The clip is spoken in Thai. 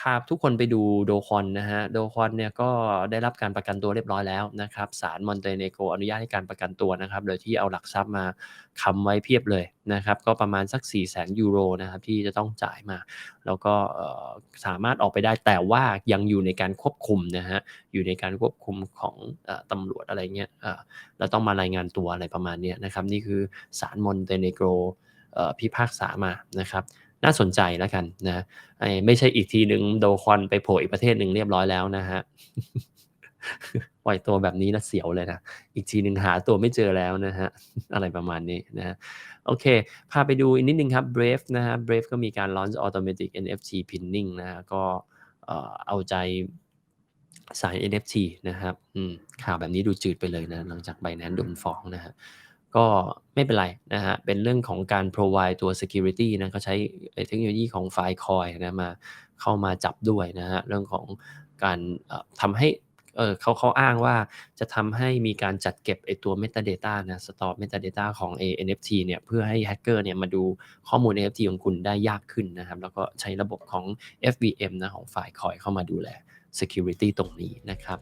พาทุกคนไปดู Do Kwon นะครับ Do Kwon เนี่ยก็ได้รับการประกันตัวเรียบร้อยแล้วนะครับ ศาล Montenegro อนุญาตให้การประกันตัวนะครับ โดยที่เอาหลักทรัพย์มาค้ำไว้เพียบเลยนะครับ ก็ประมาณสัก 400,000ยูโรนะครับที่จะต้องจ่ายมา แล้วก็สามารถออกไปได้แต่ว่ายังอยู่ในการควบคุมนะครับอยู่ในการควบคุมของอตำรวจอะไรเงี้ยเอ่อแล้วต้องมารายงานตัวอะไรประมาณนี้นะครับ นี่คือศาล Montenegro เอ่อพิพากษามานะครับ น่าสนใจแล้วกันนะไอ้ไม่ใช่อีกทีหนึ่งโดคอนไปโผล่อีกประเทศหนึ่งเรียบร้อยแล้วนะฮะปล่อยตัวแบบนี้นะเสียวเลยนะ อีกทีหนึ่งหาตัวไม่เจอแล้วนะฮะ อะไรประมาณนี้นะฮะ โอเค พาไปดูอีกนิดนึงครับ Brave นะฮะ Brave ก็มีการ launch automatic NFT pinning นะฮะ ก็เอาใจสาย NFT นะครับข่าวแบบนี้ดูจืดไปเลยนะ หลังจาก Binance โดนฟ้องนะฮะ ก็ไม่เป็นไรนะฮะ เป็นเรื่องของการ provide ตัว security นะก็ใช้เทคโนโลยีของ Filecoin นะมาเข้ามาจับด้วยนะฮะ เรื่องของการทำให้เเขาเขาอ้างว่าจะทำให้มีการจัดเก็บไอตัว metadata นะ store metadata ของไอ้ NFT เนี่ย เพื่อให้แฮกเกอร์เนี่ยมาดูข้อมูล NFT ของคุณได้ยากขึ้นนะครับ แล้วก็ใช้ระบบของ FVM นะของ Filecoin เข้ามาดูแล security ตรงนี้นะครับ